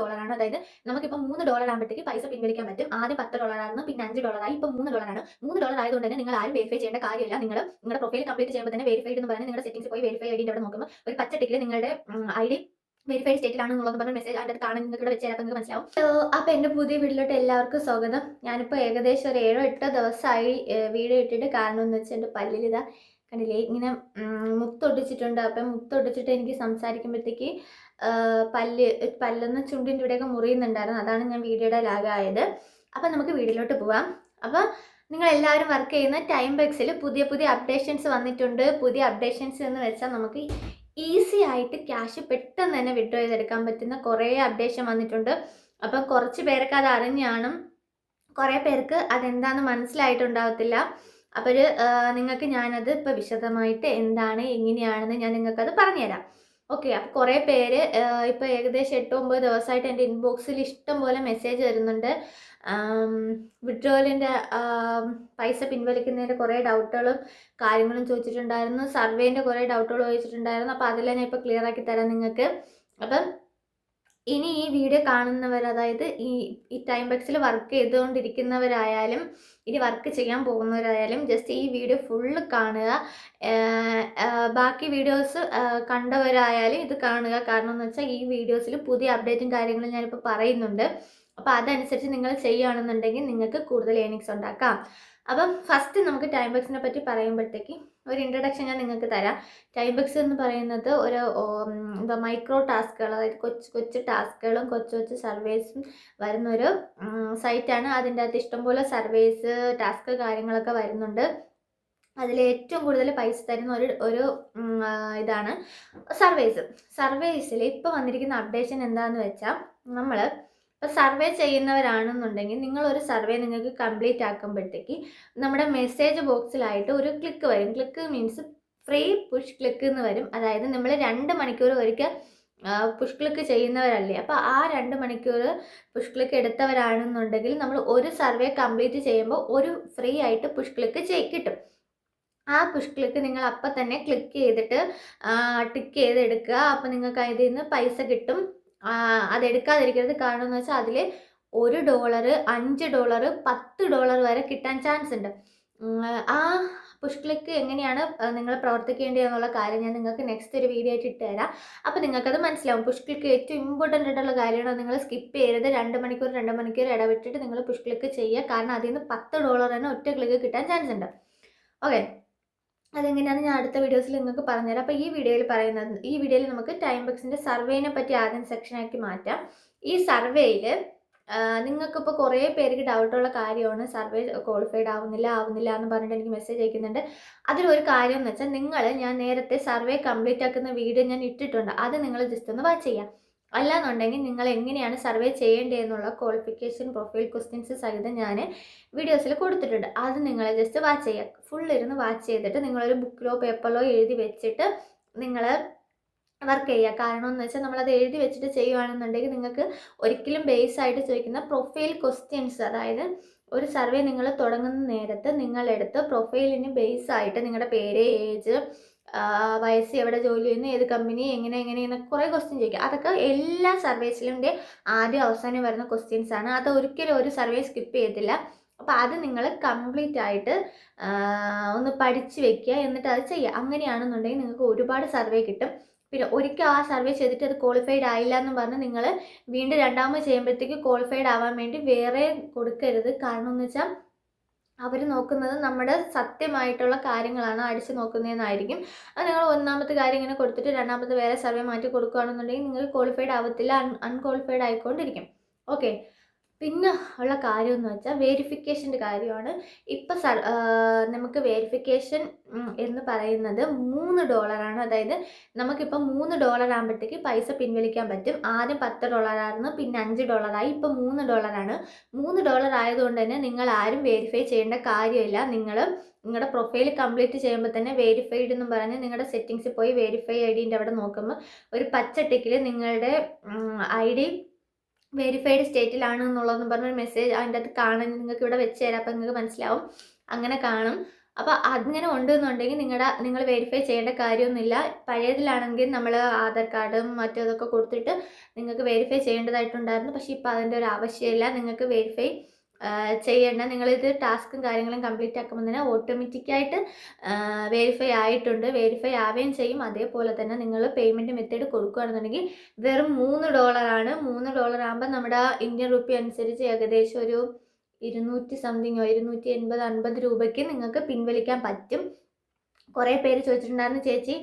ഡോളറാണ് അതായത് നമുക്കിപ്പോൾ മൂന്ന് ഡോളർ ആകുമ്പോഴത്തേക്ക് പൈസ പിൻവലിക്കാൻ പറ്റും. ആദ്യം പത്ത് ഡോളർ ആയിരുന്നു പിന്നെ അഞ്ച് ഡോളർ ആയി. ഇപ്പോൾ മൂന്ന് ഡോളറാണ് മൂന്ന് ഡോളർ ആയതുകൊണ്ട് തന്നെ നിങ്ങൾ ആരും വെരിഫൈ ചെയ്യേണ്ട കാര്യമില്ല. നിങ്ങൾ നിങ്ങളുടെ പ്രൊഫൈൽ കംപ്ലീറ്റ് ചെയ്യുമ്പോൾ തന്നെ വെരിഫൈഡ് എന്ന് പറഞ്ഞാൽ നിങ്ങളുടെ സെറ്റിംഗ്സ് പോയി വെരിഫൈ ഐ ഡിന്റെ അവിടെ നോക്കുമ്പോൾ ഒരു പച്ച ടിക്കിൽ നിങ്ങളുടെ ഐ ഡി വെരിഫൈഡ് സ്റ്റേറ്റിലാണെന്നുള്ളത് പറഞ്ഞ മെസ്സേജ് അതിന്റെ കാണാൻ നിങ്ങൾക്ക് ഇവിടെ വെച്ചാൽ നിങ്ങൾക്ക് മനസ്സിലാവും. അപ്പോൾ എന്റെ പുതിയ വീട്ടിലോട്ട് എല്ലാവർക്കും സ്വാഗതം. ഞാനിപ്പോൾ ഏകദേശം ഒരു ഏഴോ എട്ടോ ദിവസമായി വീഡിയോ ഇട്ടിട്ട് കാരണം എന്ന് വെച്ചാൽ എന്റെ പല്ലിൽ ഇതാ കണ്ടില്ലേ? ഇങ്ങനെ മുത്തൊടിച്ചിട്ടുണ്ട് അപ്പം മുത്തൊടിച്ചിട്ട് എനിക്ക് സംസാരിക്കുമ്പോഴത്തേക്ക് പല്ല് പല്ലെന്ന ചുണ്ടിന്റെ ഇവിടെയൊക്കെ മുറിയുന്നുണ്ടായിരുന്നു. അതാണ് ഞാൻ വീഡിയോയുടെ ലാഗായത്. അപ്പം നമുക്ക് വീഡിയോയിലോട്ട് പോവാം. അപ്പം നിങ്ങൾ എല്ലാവരും വർക്ക് ചെയ്യുന്ന ടൈം ബെക്സിൽ പുതിയ പുതിയ അപ്ഡേഷൻസ് വന്നിട്ടുണ്ട്. പുതിയ അപ്ഡേഷൻസ് എന്ന് വെച്ചാൽ നമുക്ക് ഈസി ആയിട്ട് ക്യാഷ് പെട്ടെന്ന് തന്നെ വിഡ്രോ ചെയ്തെടുക്കാൻ പറ്റുന്ന കുറേ അപ്ഡേഷൻ വന്നിട്ടുണ്ട്. അപ്പം കുറച്ച് പേരൊക്കെ അത് അറിഞ്ഞാണ് കുറേ പേർക്ക് അതെന്താണെന്ന് മനസ്സിലായിട്ടുണ്ടാവത്തില്ല. അപ്പോൾ നിങ്ങൾക്ക് ഞാനത് ഇപ്പോൾ വിശദമായിട്ട് എന്താണ് എങ്ങനെയാണെന്ന് ഞാൻ നിങ്ങൾക്കത് പറഞ്ഞുതരാം. ഓക്കെ അപ്പോൾ കുറേ പേര് ഇപ്പോൾ ഏകദേശം എട്ട് ഒമ്പത് ദിവസമായിട്ട് എന്റെ ഇൻബോക്സിൽ ഇഷ്ടം പോലെ മെസ്സേജ് വരുന്നുണ്ട്. വിഡ്രോവലിന്റെ പൈസ പിൻവലിക്കുന്നതിന്റെ കുറേ ഡൗട്ടുകളും കാര്യങ്ങളും ചോദിച്ചിട്ടുണ്ടായിരുന്നു. സർവേന്റെ കുറേ ഡൗട്ടുകൾ ചോദിച്ചിട്ടുണ്ടായിരുന്നു. അപ്പോൾ അതെല്ലാം ഞാൻ ഇപ്പോൾ ക്ലിയർ ആക്കി തരാം നിങ്ങൾക്ക്. അപ്പം ഇനി ഈ വീഡിയോ കാണുന്നവർ അതായത് ഈ ഈ ടൈം ബക്സിൽ വർക്ക് ചെയ്തുകൊണ്ടിരിക്കുന്നവരായാലും ഇനി വർക്ക് ചെയ്യാൻ പോകുന്നവരായാലും ജസ്റ്റ് ഈ വീഡിയോ ഫുള്ള് കാണുക. ബാക്കി വീഡിയോസ് കണ്ടവരായാലും ഇത് കാണുക. കാരണം എന്ന് വെച്ചാൽ ഈ വീഡിയോസിൽ പുതിയ അപ്ഡേറ്റും കാര്യങ്ങളും ഞാനിപ്പോൾ പറയുന്നുണ്ട്. അപ്പോൾ അതനുസരിച്ച് നിങ്ങൾ ചെയ്യുകയാണെന്നുണ്ടെങ്കിൽ നിങ്ങൾക്ക് കൂടുതൽ ഏണിങ്സ് ഉണ്ടാക്കാം. അപ്പം ഫസ്റ്റ് നമുക്ക് ടൈം ബക്സിനെ പറ്റി പറയുമ്പോഴത്തേക്ക് ഒരു ഇൻട്രഡക്ഷൻ ഞാൻ നിങ്ങൾക്ക് തരാം. ടൈബക്സ് എന്ന് പറയുന്നത് ഒരു ഇപ്പോൾ മൈക്രോ ടാസ്കുകൾ അതായത് കൊച്ചു കൊച്ചു ടാസ്കുകളും കൊച്ചു കൊച്ചു സർവേസും വരുന്നൊരു സൈറ്റാണ് അതിന്റെ അകത്ത് ഇഷ്ടംപോലെ സർവേസ് ടാസ്ക് കാര്യങ്ങളൊക്കെ വരുന്നുണ്ട്. അതിൽ ഏറ്റവും കൂടുതൽ പൈസ തരുന്ന ഒരു ഒരു ഇതാണ് സർവേസ് സർവേസിൽ ഇപ്പോൾ വന്നിരിക്കുന്ന അപ്ഡേഷൻ എന്താണെന്ന് വെച്ചാൽ നമ്മൾ ഇപ്പോൾ സർവേ ചെയ്യുന്നവരാണെന്നുണ്ടെങ്കിൽ നിങ്ങളൊരു സർവേ നിങ്ങൾക്ക് കംപ്ലീറ്റ് ആക്കുമ്പോഴത്തേക്ക് നമ്മുടെ മെസ്സേജ് ബോക്സിലായിട്ട് ഒരു ക്ലിക്ക് വരും. Click means free push click എന്ന് വരും. അതായത് നമ്മൾ രണ്ട് മണിക്കൂർ ഒരിക്കൽ പുഷ് ക്ലിക്ക് ചെയ്യുന്നവരല്ലേ. അപ്പോൾ ആ രണ്ട് മണിക്കൂർ പുഷ് ക്ലിക്ക് എടുത്തവരാണെന്നുണ്ടെങ്കിൽ നമ്മൾ ഒരു സർവേ കംപ്ലീറ്റ് ചെയ്യുമ്പോൾ ഒരു ഫ്രീ ആയിട്ട് പുഷ് ക്ലിക്ക് ചെയ് കിട്ടും. ആ പുഷ് ക്ലിക്ക് നിങ്ങൾ അപ്പം തന്നെ ക്ലിക്ക് ചെയ്തിട്ട് ടിക്ക് ചെയ്ത് എടുക്കുക അപ്പോൾ നിങ്ങൾക്ക് അതിൽ നിന്ന് പൈസ കിട്ടും. അതെടുക്കാതിരിക്കരുത് കാരണം എന്ന് വെച്ചാൽ അതിൽ ഒരു ഡോളർ അഞ്ച് ഡോളർ പത്ത് ഡോളർ വരെ കിട്ടാൻ ചാൻസ് ഉണ്ട്. ആ പുഷ് ക്ലിക്ക് എങ്ങനെയാണ് നിങ്ങൾ പ്രവർത്തിക്കേണ്ടത് എന്നുള്ള കാര്യം ഞാൻ നിങ്ങൾക്ക് നെക്സ്റ്റ് ഒരു വീഡിയോ ആയിട്ട് ഇട്ട് തരാം. അപ്പോൾ നിങ്ങൾക്കത് മനസ്സിലാവും. പുഷ് ക്ലിക്ക് ഏറ്റവും ഇമ്പോർട്ടന്റ് ആയിട്ടുള്ള കാര്യമാണ്. നിങ്ങൾ സ്കിപ്പ് ചെയ്യരുത്. രണ്ട് മണിക്കൂർ രണ്ട് മണിക്കൂർ ഇടവിട്ടിട്ട് നിങ്ങൾ പുഷ് ക്ലിക്ക് ചെയ്യുക. കാരണം അതിൽ നിന്ന് പത്ത് ഡോളർ തന്നെ ഒറ്റ ക്ലിക്ക് കിട്ടാൻ ചാൻസ് ഉണ്ട്. ഓക്കെ അതെങ്ങനെയാണ് ഞാൻ അടുത്ത വീഡിയോസിൽ നിങ്ങൾക്ക് പറഞ്ഞുതരാം. അപ്പോൾ ഈ വീഡിയോയിൽ പറയുന്നത് ഈ വീഡിയോയിൽ നമുക്ക് ടൈം ബക്സിന്റെ സർവേനെ പറ്റി ആദ്യം സെക്ഷനാക്കി മാറ്റാം. ഈ സർവേയിൽ നിങ്ങൾക്കിപ്പോൾ കുറേ പേർക്ക് ഡൗട്ടുള്ള കാര്യമാണ്. സർവേ ക്വാളിഫൈഡ് ആവുന്നില്ല ആവുന്നില്ല എന്ന് പറഞ്ഞിട്ട് എനിക്ക് മെസ്സേജ് അയക്കുന്നുണ്ട്. അതിലൊരു കാര്യം എന്ന് വെച്ചാൽ നിങ്ങൾ ഞാൻ നേരത്തെ സർവേ കംപ്ലീറ്റ് ആക്കുന്ന വീഡിയോ ഞാൻ ഇട്ടിട്ടുണ്ട്. അത് നിങ്ങൾ ജസ്റ്റ് ഒന്ന് വാച്ച് ചെയ്യാം. അല്ലാന്നുണ്ടെങ്കിൽ നിങ്ങൾ എങ്ങനെയാണ് സർവേ ചെയ്യേണ്ടതെന്നുള്ള ക്വാളിഫിക്കേഷൻ പ്രൊഫൈൽ ക്വസ്റ്റ്യൻസ് സഹിതം ഞാൻ വീഡിയോസിൽ കൊടുത്തിട്ടുണ്ട്. അത് നിങ്ങൾ ജസ്റ്റ് വാച്ച് ചെയ്യുക ഫുൾ ഇരുന്ന് വാച്ച് ചെയ്തിട്ട് നിങ്ങളൊരു ബുക്കിലോ പേപ്പറിലോ എഴുതി വെച്ചിട്ട് നിങ്ങൾ വർക്ക് ചെയ്യുക കാരണം എന്ന് വെച്ചാൽ നമ്മളത് എഴുതി വെച്ചിട്ട് ചെയ്യുകയാണെന്നുണ്ടെങ്കിൽ നിങ്ങൾക്ക് ഒരിക്കലും ബേസ് ആയിട്ട് ചോദിക്കുന്ന പ്രൊഫൈൽ ക്വസ്റ്റ്യൻസ് അതായത് ഒരു സർവേ നിങ്ങൾ തുടങ്ങുന്ന നേരത്ത് നിങ്ങളെടുത്ത് പ്രൊഫൈലിന് ബേസ് ആയിട്ട് നിങ്ങളുടെ പേര് ഏജ് വയസ്സ് എവിടെ ജോലി ചെയ്യുന്നു ഏത് കമ്പനി എങ്ങനെ എങ്ങനെ എന്നൊക്കെ കുറേ ക്വസ്റ്റ്യൻ ചോദിക്കുക അതൊക്കെ എല്ലാ സർവീസിലിന്റെ ആദ്യം അവസാനം വരുന്ന ക്വസ്റ്റ്യൻസ് ആണ്. അത് ഒരിക്കലും ഒരു സർവേ സ്കിപ്പ് ചെയ്യത്തില്ല. അപ്പോൾ അത് നിങ്ങൾ കംപ്ലീറ്റ് ആയിട്ട് ഒന്ന് പഠിച്ച് വെക്കുക എന്നിട്ട് അത് ചെയ്യുക. അങ്ങനെയാണെന്നുണ്ടെങ്കിൽ നിങ്ങൾക്ക് ഒരുപാട് സർവേ കിട്ടും. പിന്നെ ഒരിക്കൽ ആ സർവേ ചെയ്തിട്ട് അത് ക്വാളിഫൈഡ് ആയില്ല എന്ന് പറഞ്ഞ് നിങ്ങൾ വീണ്ടും രണ്ടാമത് ചെയ്യുമ്പോഴത്തേക്ക് ക്വാളിഫൈഡ് ആവാൻ വേണ്ടി വേറെ കൊടുക്കരുത്. കാരണം എന്ന് വെച്ചാൽ അവർ നോക്കുന്നത് നമ്മുടെ സത്യമായിട്ടുള്ള കാര്യങ്ങളാണ് അടിച്ചു നോക്കുന്നതെന്നായിരിക്കും. അത് നിങ്ങൾ ഒന്നാമത്തെ കാര്യം ഇങ്ങനെ കൊടുത്തിട്ട് രണ്ടാമത്തെ വേറെ സർവേ മാറ്റി കൊടുക്കുകയാണെന്നുണ്ടെങ്കിൽ നിങ്ങൾ ക്വാളിഫൈഡ് ആവത്തില്ല അൺ അൺക്വാളിഫൈഡ് ആയിക്കൊണ്ടിരിക്കും. ഓക്കെ പിന്നെ ഉള്ള കാര്യം എന്ന് വെച്ചാൽ വേരിഫിക്കേഷന്റെ കാര്യമാണ്. ഇപ്പം നമുക്ക് വേരിഫിക്കേഷൻ എന്ന് പറയുന്നത് മൂന്ന് ഡോളറാണ് അതായത് നമുക്കിപ്പോൾ മൂന്ന് ഡോളർ ആകുമ്പോഴത്തേക്ക് പൈസ പിൻവലിക്കാൻ പറ്റും. ആദ്യം പത്ത് ഡോളറായിരുന്നു പിന്നെ അഞ്ച് ഡോളറായി ഇപ്പം മൂന്ന് ഡോളറാണ് മൂന്ന് ഡോളർ ആയതുകൊണ്ട് തന്നെ നിങ്ങൾ ആരും വേരിഫൈ ചെയ്യേണ്ട കാര്യമില്ല. നിങ്ങൾ നിങ്ങളുടെ പ്രൊഫൈൽ കംപ്ലീറ്റ് ചെയ്യുമ്പോൾ തന്നെ വേരിഫൈഡ് എന്ന് പറഞ്ഞ് നിങ്ങളുടെ സെറ്റിങ്സിൽ പോയി വേരിഫൈ ഐ ഡീന്റെ അവിടെ നോക്കുമ്പോൾ ഒരു പച്ച ടിക്കിൽ നിങ്ങളുടെ ഐ ഡി വെരിഫൈഡ് സ്റ്റേറ്റിലാണ് എന്നുള്ളതെന്ന് പറഞ്ഞൊരു മെസ്സേജ് അതിന്റെ അകത്ത് കാണാൻ നിങ്ങൾക്ക് ഇവിടെ വെച്ച് തരാം. അപ്പം നിങ്ങൾക്ക് മനസ്സിലാവും. അങ്ങനെ കാണും. അപ്പോൾ അങ്ങനെ ഉണ്ടെന്നുണ്ടെങ്കിൽ നിങ്ങളുടെ നിങ്ങൾ വെരിഫൈ ചെയ്യേണ്ട കാര്യമൊന്നുമില്ല. പഴയതിലാണെങ്കിൽ നമ്മൾ ആധാർ കാർഡും മറ്റും അതൊക്കെ കൊടുത്തിട്ട് നിങ്ങൾക്ക് വെരിഫൈ ചെയ്യേണ്ടതായിട്ടുണ്ടായിരുന്നു. പക്ഷേ ഇപ്പോൾ അതിന്റെ ഒരു ആവശ്യമില്ല. നിങ്ങൾക്ക് വെരിഫൈ ചെയ്യേണ്ട. നിങ്ങളിത് ടാസ്കും കാര്യങ്ങളും കംപ്ലീറ്റ് ആക്കുമ്പോൾ തന്നെ ഓട്ടോമാറ്റിക്കായിട്ട് വെരിഫൈ ആയിട്ടുണ്ട്. വെരിഫൈ ആവുകയും ചെയ്യും. അതേപോലെ തന്നെ നിങ്ങൾ പേയ്മെന്റ് മെത്തേഡ് കൊടുക്കുകയാണെന്നുണ്ടെങ്കിൽ വെറും മൂന്ന് ഡോളറാണ് മൂന്ന് ഡോളർ ആകുമ്പോൾ നമ്മുടെ ഇന്ത്യൻ റുപ്പി അനുസരിച്ച് ഏകദേശം ഒരു ഇരുന്നൂറ്റി സംതിങ്ങോ ഇരുന്നൂറ്റി എൺപത് അൻപത് രൂപയ്ക്ക് നിങ്ങൾക്ക് പിൻവലിക്കാൻ പറ്റും. കുറേ പേര് ചോദിച്ചിട്ടുണ്ടായിരുന്നു ചേച്ചി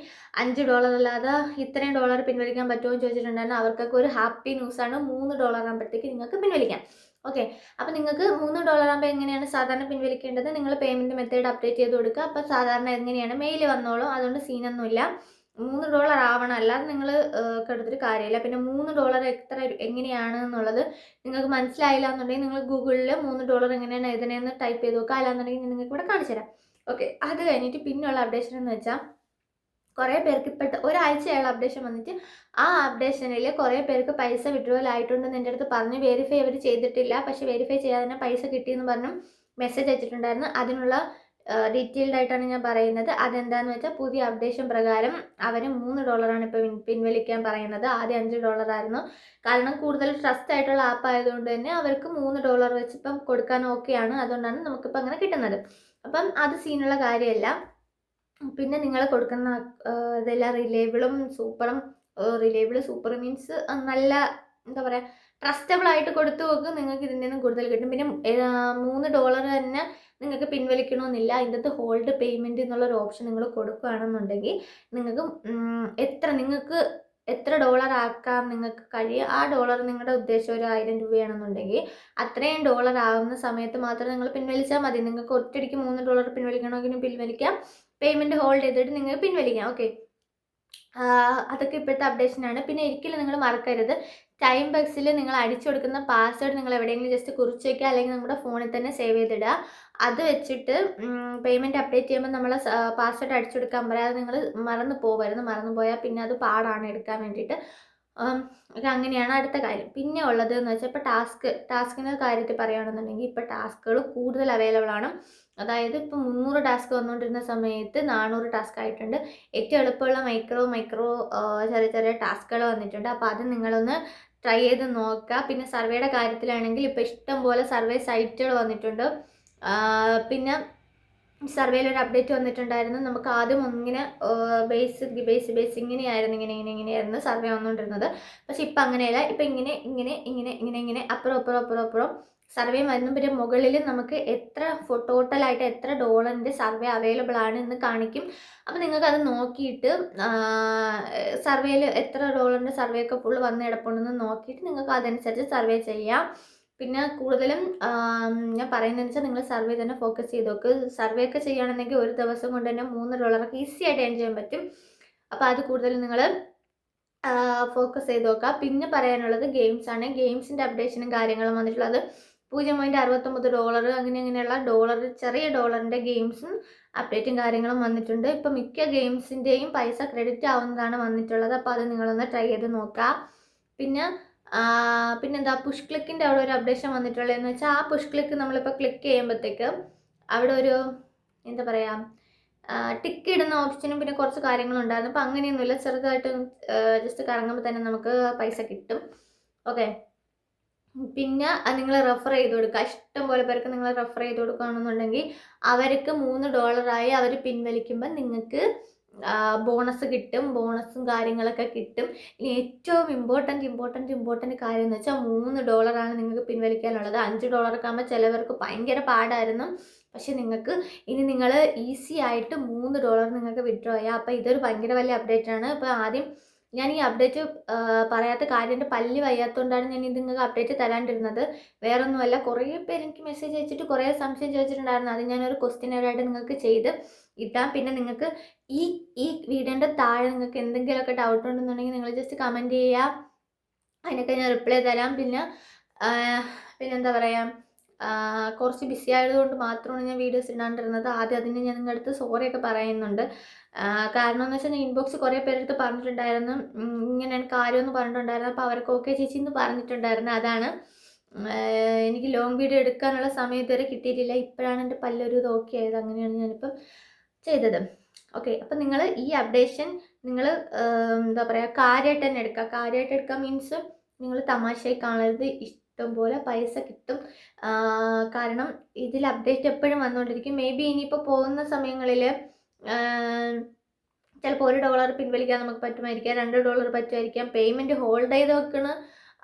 അഞ്ച് ഡോളർ അല്ലാതെ ഇത്രയും ഡോളർ പിൻവലിക്കാൻ പറ്റുമോ? എന്ന് ചോദിച്ചിട്ടുണ്ടായിരുന്നു. അവർക്കൊക്കെ ഒരു ഹാപ്പി ന്യൂസാണ് മൂന്ന് ഡോളർ ആകുമ്പോഴത്തേക്ക് നിങ്ങൾക്ക് പിൻവലിക്കാം. ഓക്കെ അപ്പോൾ നിങ്ങൾക്ക് മൂന്ന് ഡോളർ ആകുമ്പോൾ എങ്ങനെയാണ് സാധാരണ പിൻവലിക്കേണ്ടത്? നിങ്ങൾ പേയ്മെന്റ് മെത്തേഡ് അപ്ഡേറ്റ് ചെയ്ത് കൊടുക്കുക. അപ്പോൾ സാധാരണ എങ്ങനെയാണ്? മെയിൽ വന്നോളും. അതുകൊണ്ട് സീനൊന്നുമില്ല മൂന്ന് ഡോളർ ആവണം. അല്ലാതെ നിങ്ങൾ എടുത്തിട്ട് കാര്യമില്ല. പിന്നെ മൂന്ന് ഡോളർ എത്ര എങ്ങനെയാണ് എന്നുള്ളത് നിങ്ങൾക്ക് മനസ്സിലായില്ല എന്നുണ്ടെങ്കിൽ നിങ്ങൾ ഗൂഗിളിൽ മൂന്ന് ഡോളർ എങ്ങനെയാണ് എഴുതണേന്ന് ടൈപ്പ് ചെയ്ത് നോക്കുക. അല്ലാന്നുണ്ടെങ്കിൽ നിങ്ങൾക്ക് ഇവിടെ കാണിച്ചു തരാം ഓക്കെ അത് കഴിഞ്ഞിട്ട് പിന്നെയുള്ള അപ്ഡേഷൻ എന്ന് വെച്ചാൽ കുറേ പേർക്ക് ഇപ്പോഴത്തെ ഒരാഴ്ചയുള്ള അപ്ഡേഷൻ വന്നിട്ട് ആ അപ്ഡേഷനിൽ കുറേ പേർക്ക് പൈസ വിഡ്രോവൽ ആയിട്ടുണ്ടെന്ന് എന്റെ അടുത്ത് പറഞ്ഞ്. വെരിഫൈ അവർ ചെയ്തിട്ടില്ല. പക്ഷെ വെരിഫൈ ചെയ്യാതെ തന്നെ പൈസ കിട്ടിയെന്ന് പറഞ്ഞു മെസ്സേജ് അയച്ചിട്ടുണ്ടായിരുന്നു. അതിനുള്ള ഡീറ്റെയിൽഡ് ആയിട്ടാണ് ഞാൻ പറയുന്നത്. അതെന്താണെന്ന് വെച്ചാൽ പുതിയ അപ്ഡേഷൻ പ്രകാരം അവർ മൂന്ന് ഡോളറാണ് ഇപ്പോൾ പിൻവലിക്കാൻ പറയുന്നത്. ആദ്യം അഞ്ച് ഡോളറായിരുന്നു കാരണം കൂടുതൽ ട്രസ്റ്റ് ആയിട്ടുള്ള ആപ്പ് ആയതുകൊണ്ട് തന്നെ അവർക്ക് മൂന്ന് ഡോളർ വെച്ച് ഇപ്പം കൊടുക്കാൻ ഓക്കെയാണ് അതുകൊണ്ടാണ് നമുക്കിപ്പോൾ അങ്ങനെ കിട്ടുന്നത്. അപ്പം അത് സീനുള്ള കാര്യമല്ല. പിന്നെ നിങ്ങൾ കൊടുക്കുന്ന ഇതെല്ലാം റിലേബിളും സൂപ്പറും റിലേബിൾ സൂപ്പർ മീൻസ് നല്ല എന്താ പറയുക ട്രസ്റ്റബിൾ ആയിട്ട് കൊടുത്തു നോക്കും നിങ്ങൾക്ക് ഇതിന്റെ നിന്നും കൂടുതൽ കിട്ടും. പിന്നെ മൂന്ന് ഡോളർ തന്നെ നിങ്ങൾക്ക് പിൻവലിക്കണമെന്നില്ല. അതിന്റെ ഹോൾഡ് പേയ്മെന്റ് എന്നുള്ളൊരു ഓപ്ഷൻ നിങ്ങൾ കൊടുക്കുകയാണെന്നുണ്ടെങ്കിൽ നിങ്ങൾക്ക് എത്ര നിങ്ങൾക്ക് എത്ര ഡോളർ ആക്കാൻ നിങ്ങൾക്ക് കഴിയും ആ ഡോളർ നിങ്ങളുടെ ഉദ്ദേശം ഒരു ആയിരം രൂപയാണെന്നുണ്ടെങ്കിൽ അത്രയും ഡോളർ ആവുന്ന സമയത്ത് മാത്രം നിങ്ങൾ പിൻവലിച്ചാൽ മതി. നിങ്ങൾക്ക് ഒറ്റയടിക്ക് മൂന്ന് ഡോളർ പിൻവലിക്കണമെങ്കിലും പിൻവലിക്കാം. പേയ്മെന്റ് ഹോൾഡ് ചെയ്തിട്ട് നിങ്ങൾ പിൻവലിക്കാം. ഓക്കെ അതൊക്കെ ഇപ്പോഴത്തെ അപ്ഡേഷനാണ് പിന്നെ ഒരിക്കലും നിങ്ങൾ മറക്കരുത്. ടൈം ബോക്സിൽ നിങ്ങൾ അടിച്ചു കൊടുക്കുന്ന പാസ്വേഡ് നിങ്ങൾ എവിടെയെങ്കിലും ജസ്റ്റ് കുറിച്ച് വയ്ക്കുക അല്ലെങ്കിൽ നമ്മുടെ ഫോണിൽ തന്നെ സേവ് ചെയ്തിടുക. അത് വെച്ചിട്ട് പേയ്മെന്റ് അപ്ഡേറ്റ് ചെയ്യുമ്പോൾ നമ്മൾ പാസ്വേഡ് അടിച്ചു കൊടുക്കാൻ പറയാതെ നിങ്ങൾ മറന്നു പോകരുത് മറന്നു പോയാൽ പിന്നെ അത് പാടാണ് എടുക്കാൻ വേണ്ടിയിട്ട്. അങ്ങനെയാണ് അടുത്ത കാര്യം. പിന്നെ ഉള്ളത് എന്ന് വെച്ചാൽ ഇപ്പോൾ ടാസ്ക് ടാസ്കിന്റെ കാര്യത്തിൽ പറയുകയാണെന്നുണ്ടെങ്കിൽ ഇപ്പോൾ ടാസ്കുകൾ കൂടുതൽ അവൈലബിൾ ആണ്. അതായത് ഇപ്പോൾ മുന്നൂറ് ടാസ്ക് വന്നുകൊണ്ടിരുന്ന സമയത്ത് നാനൂറ് ടാസ്ക് ആയിട്ടുണ്ട്. ഏറ്റവും എളുപ്പമുള്ള മൈക്രോ മൈക്രോ ചെറിയ ചെറിയ ടാസ്കുകൾ വന്നിട്ടുണ്ട്. അപ്പോൾ അത് നിങ്ങളൊന്ന് ട്രൈ ചെയ്ത് നോക്കുക. പിന്നെ സർവേയുടെ കാര്യത്തിലാണെങ്കിൽ ഇപ്പോൾ ഇഷ്ടം പോലെ സർവേ സൈറ്റുകൾ വന്നിട്ടുണ്ട്. പിന്നെ സർവേയിൽ ഒരു അപ്ഡേറ്റ് വന്നിട്ടുണ്ടായിരുന്നു. നമുക്ക് ആദ്യം ഒന്നിങ്ങനെ ബേസ് ബേസ് ബേസ് ഇങ്ങനെയായിരുന്നു ഇങ്ങനെ ഇങ്ങനെ ഇങ്ങനെയായിരുന്നു സർവേ വന്നുകൊണ്ടിരുന്നത്. പക്ഷെ ഇപ്പം അങ്ങനെയല്ല. ഇപ്പം ഇങ്ങനെ ഇങ്ങനെ ഇങ്ങനെ ഇങ്ങനെ ഇങ്ങനെ അപ്പുറം അപ്പുറം അപ്പുറം അപ്പുറം സർവേ വരുന്നു. പിന്നെ മുകളിൽ നമുക്ക് എത്ര ടോട്ടലായിട്ട് എത്ര ഡോളറിന്റെ സർവേ അവൈലബിൾ ആണ് എന്ന് കാണിക്കും. അപ്പോൾ നിങ്ങൾക്ക് അത് നോക്കിയിട്ട് സർവേയിൽ എത്ര ഡോളറിന്റെ സർവേ ഒക്കെ ഫുള്ള് വന്ന് കിടപ്പുണ്ടെന്ന് നോക്കിയിട്ട് നിങ്ങൾക്ക് അതനുസരിച്ച് സർവേ ചെയ്യാം. പിന്നെ കൂടുതലും ഞാൻ പറയുന്നതെന്ന് വെച്ചാൽ നിങ്ങൾ സർവേ തന്നെ ഫോക്കസ് ചെയ്ത് നോക്ക്. സർവേ ഒക്കെ ചെയ്യുകയാണെന്നുണ്ടെങ്കിൽ ഒരു ദിവസം കൊണ്ട് തന്നെ മൂന്ന് ഡോളറൊക്കെ ഈസി ആയിട്ട് ഏൺ ചെയ്യാൻ പറ്റും. അപ്പോൾ അത് കൂടുതലും നിങ്ങൾ ഫോക്കസ് ചെയ്ത് നോക്കുക പിന്നെ പറയാനുള്ളത് ഗെയിംസ് ആണ്. ഗെയിംസിന്റെ അപ്ഡേഷനും കാര്യങ്ങളും വന്നിട്ടുള്ളത് പൂജ്യം പോയിന്റ് അറുപത്തൊമ്പത് ഡോളർ അങ്ങനെ അങ്ങനെയുള്ള ഡോളർ ചെറിയ ഡോളറിന്റെ ഗെയിംസും അപ്ഡേറ്റും കാര്യങ്ങളും വന്നിട്ടുണ്ട്. ഇപ്പോൾ മിക്ക ഗെയിംസിന്റെയും പൈസ ക്രെഡിറ്റ് ആവുന്നതാണ് വന്നിട്ടുള്ളത്. അപ്പോൾ അത് നിങ്ങളൊന്ന് ട്രൈ ചെയ്ത് നോക്കുക പിന്നെ പിന്നെന്താ പുഷ് ക്ലിക്കിന്റെ അവിടെ ഒരു അപ്ഡേഷൻ വന്നിട്ടുള്ളതെന്ന് വെച്ചാൽ ആ പുഷ് ക്ലിക്ക് നമ്മളിപ്പോൾ ക്ലിക്ക് ചെയ്യുമ്പോഴത്തേക്ക് അവിടെ ഒരു എന്താ പറയുക ടിക്ക് ഇടുന്ന ഓപ്ഷനും പിന്നെ കുറച്ച് കാര്യങ്ങളുണ്ടായിരുന്നു. അപ്പോൾ അങ്ങനെയൊന്നുമില്ല. ചെറുതായിട്ട് ജസ്റ്റ് കറങ്ങുമ്പോൾ തന്നെ നമുക്ക് പൈസ കിട്ടും. ഓക്കെ? പിന്നെ നിങ്ങൾ റെഫർ ചെയ്ത് കൊടുക്കുക. ഇഷ്ടം പോലെ പേർക്ക് നിങ്ങൾ റെഫർ ചെയ്ത് കൊടുക്കുകയാണെന്നുണ്ടെങ്കിൽ അവർക്ക് മൂന്ന് ഡോളറായി അവർ പിൻവലിക്കുമ്പോൾ നിങ്ങൾക്ക് ബോണസ് കിട്ടും. ബോണസും കാര്യങ്ങളൊക്കെ കിട്ടും. ഇനി ഏറ്റവും ഇമ്പോർട്ടന്റ് ഇമ്പോർട്ടന്റ് ഇമ്പോർട്ടന്റ് കാര്യം എന്ന് വെച്ചാൽ മൂന്ന് ഡോളറാണ് നിങ്ങൾക്ക് പിൻവലിക്കാനുള്ളത്. അഞ്ച് ഡോളറൊക്കെ ആകുമ്പോൾ ചിലവർക്ക് ഭയങ്കര പാടായിരുന്നു. പക്ഷെ നിങ്ങൾക്ക് ഇനി നിങ്ങൾ ഈസി ആയിട്ട് മൂന്ന് ഡോളർ നിങ്ങൾക്ക് വിഡ്രോ ചെയ്യാം. അപ്പോൾ ഇതൊരു ഭയങ്കര വലിയ അപ്ഡേറ്റ് ആണ്. അപ്പോൾ ആദ്യം ഞാൻ ഈ അപ്ഡേറ്റ് പറയാത്ത കാര്യം എന്റെ പല്ല് വയ്യാത്തതുകൊണ്ടാണ് ഞാൻ ഇത് നിങ്ങൾക്ക് അപ്ഡേറ്റ് തരാണ്ടിരുന്നത്. വേറൊന്നുമല്ല കുറേ പേര് എനിക്ക് മെസ്സേജ് അയച്ചിട്ട് കുറേ സംശയം ചോദിച്ചിട്ടുണ്ടായിരുന്നു. അത് ഞാനൊരു ക്വസ്റ്റ്യനറായിട്ട് നിങ്ങൾക്ക് ചെയ്ത് ഇട്ടാം. പിന്നെ നിങ്ങൾക്ക് ഈ ഈ വീഡിയോന്റെ താഴെ നിങ്ങൾക്ക് എന്തെങ്കിലുമൊക്കെ ഡൗട്ട് ഉണ്ടെന്നുണ്ടെങ്കിൽ നിങ്ങൾ ജസ്റ്റ് കമന്റ് ചെയ്യുക. അതിനൊക്കെ ഞാൻ റിപ്ലൈ തരാം. പിന്നെ പിന്നെന്താ പറയുക കുറച്ച് ബിസി ആയതുകൊണ്ട് മാത്രമാണ് ഞാൻ വീഡിയോസ് ഇടാണ്ടിരുന്നത്. ആദ്യം അതിന് ഞാൻ നിങ്ങളുടെ അടുത്ത് സോറിയൊക്കെ പറയുന്നുണ്ട്. കാരണം എന്ന് വെച്ചാൽ ഇൻബോക്സ് കുറേ പേരെടുത്ത് പറഞ്ഞിട്ടുണ്ടായിരുന്നു. ഇങ്ങനെ കാര്യമെന്ന് പറഞ്ഞിട്ടുണ്ടായിരുന്നു. അപ്പോൾ അവർക്ക് ഓക്കെ ചേച്ചി എന്ന് പറഞ്ഞിട്ടുണ്ടായിരുന്നു. അതാണ്. എനിക്ക് ലോങ് വീഡിയോ എടുക്കാനുള്ള സമയം ഇതുവരെ കിട്ടിയിട്ടില്ല. ഇപ്പോഴാണ് എന്റെ പല്ലൊരു ഇത് ഓക്കെ ആയത്. അങ്ങനെയാണ് ഞാനിപ്പം ചെയ്തത്. ഓക്കെ അപ്പം നിങ്ങൾ ഈ അപ്ഡേഷൻ നിങ്ങൾ എന്താ പറയുക കാര്യമായിട്ട് തന്നെ എടുക്കുക. കാര്യമായിട്ട് എടുക്കുക മീൻസ് നിങ്ങൾ തമാശയായി കാണരുത്. ഇഷ്ടം പോലെ പൈസ കിട്ടും. കാരണം ഇതിൽ അപ്ഡേറ്റ് എപ്പോഴും വന്നുകൊണ്ടിരിക്കും മേ ബി ഇനിയിപ്പോൾ പോകുന്ന സമയങ്ങളിൽ ചിലപ്പോൾ ഒരു ഡോളർ പിൻവലിക്കാൻ നമുക്ക് പറ്റുമായിരിക്കാം രണ്ട് ഡോളർ പറ്റുമായിരിക്കാം. പേയ്മെന്റ് ഹോൾഡ് ചെയ്ത് വെക്കണ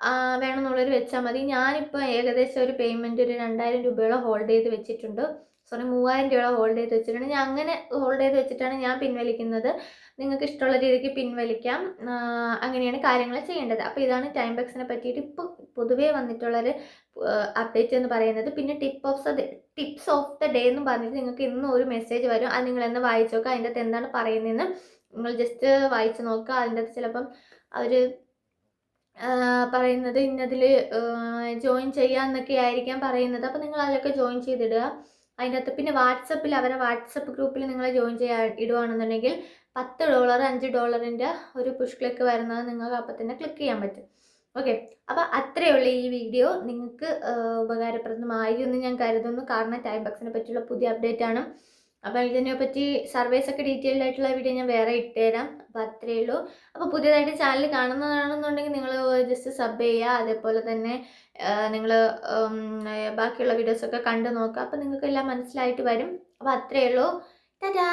ആ, വേണമെന്നുള്ളൊരു വെച്ചാൽ മതി. ഞാനിപ്പോൾ ഏകദേശം ഒരു പേയ്മെന്റ് ഒരു രണ്ടായിരം രൂപയോളം ഹോൾഡ് ചെയ്ത് വെച്ചിട്ടുണ്ട്. സോറി മൂവായിരം രൂപയോളം ഹോൾഡ് ചെയ്ത് വെച്ചിട്ടുണ്ട്. ഞാൻ അങ്ങനെ ഹോൾഡ് ചെയ്ത് വെച്ചിട്ടാണ് ഞാൻ പിൻവലിക്കുന്നത്. നിങ്ങൾക്ക് ഇഷ്ടമുള്ള രീതിക്ക് പിൻവലിക്കാം. അങ്ങനെയാണ് കാര്യങ്ങൾ ചെയ്യേണ്ടത്. അപ്പോൾ ഇതാണ് ടൈം ബക്സിനെ പറ്റിയിട്ട് ഇപ്പോൾ പൊതുവേ വന്നിട്ടുള്ളൊരു അപ്ഡേറ്റ് എന്ന് പറയുന്നത്. പിന്നെ tip of the tips of the day എന്ന് പറഞ്ഞിട്ട് നിങ്ങൾക്ക് ഇന്നും ഒരു മെസ്സേജ് വരും. അത് നിങ്ങൾ എന്ന് വായിച്ചു നോക്കുക അതിന്റെ അകത്ത് എന്താണ് പറയുന്നതെന്ന് നിങ്ങൾ ജസ്റ്റ് വായിച്ചു നോക്കുക അതിന്റെ അകത്ത് ചിലപ്പം അവർ പറയുന്നത് ഇന്നതിൽ ജോയിൻ ചെയ്യാന്നൊക്കെ ആയിരിക്കാം പറയുന്നത്. അപ്പോൾ നിങ്ങൾ അതിലൊക്കെ ജോയിൻ ചെയ്തിടുക. അതിന്റെ അകത്ത് പിന്നെ വാട്സപ്പിൽ അവരെ വാട്സപ്പ് ഗ്രൂപ്പിൽ നിങ്ങൾ ജോയിൻ ചെയ്യാൻ ഇടുവാണെന്നുണ്ടെങ്കിൽ പത്ത് ഡോളർ അഞ്ച് ഡോളറിന്റെ ഒരു പുഷ് ക്ലിക്ക് വരുന്നത് നിങ്ങൾക്ക് അപ്പം തന്നെ ക്ലിക്ക് ചെയ്യാൻ പറ്റും. ഓക്കെ അപ്പോൾ അത്രയേ ഉള്ളൂ ഈ വീഡിയോ നിങ്ങൾക്ക് ഉപകാരപ്രദമായി എന്ന് ഞാൻ കരുതുന്നു. കാരണം ടൈം ബക്സിനെ പറ്റിയുള്ള പുതിയ അപ്ഡേറ്റ് ആണ്. അപ്പോൾ ഇതിനെപ്പറ്റി സർവേസ് ഒക്കെ ഡീറ്റെയിൽഡ് ആയിട്ടുള്ള വീഡിയോ ഞാൻ വേറെ ഇട്ടുതരാം അപ്പോൾ അത്രയേ ഉള്ളൂ. അപ്പോൾ പുതിയതായിട്ട് ചാനൽ കാണുന്നതാണെന്നുണ്ടെങ്കിൽ നിങ്ങൾ ജസ്റ്റ് സബ് ചെയ്യുക. അതേപോലെ തന്നെ നിങ്ങൾ ബാക്കിയുള്ള വീഡിയോസൊക്കെ കണ്ടു നോക്കുക. അപ്പോൾ നിങ്ങൾക്ക് എല്ലാം മനസ്സിലായിട്ട് വരും. അപ്പോൾ അത്രയേ ഉള്ളൂ. ടാറ്റാ!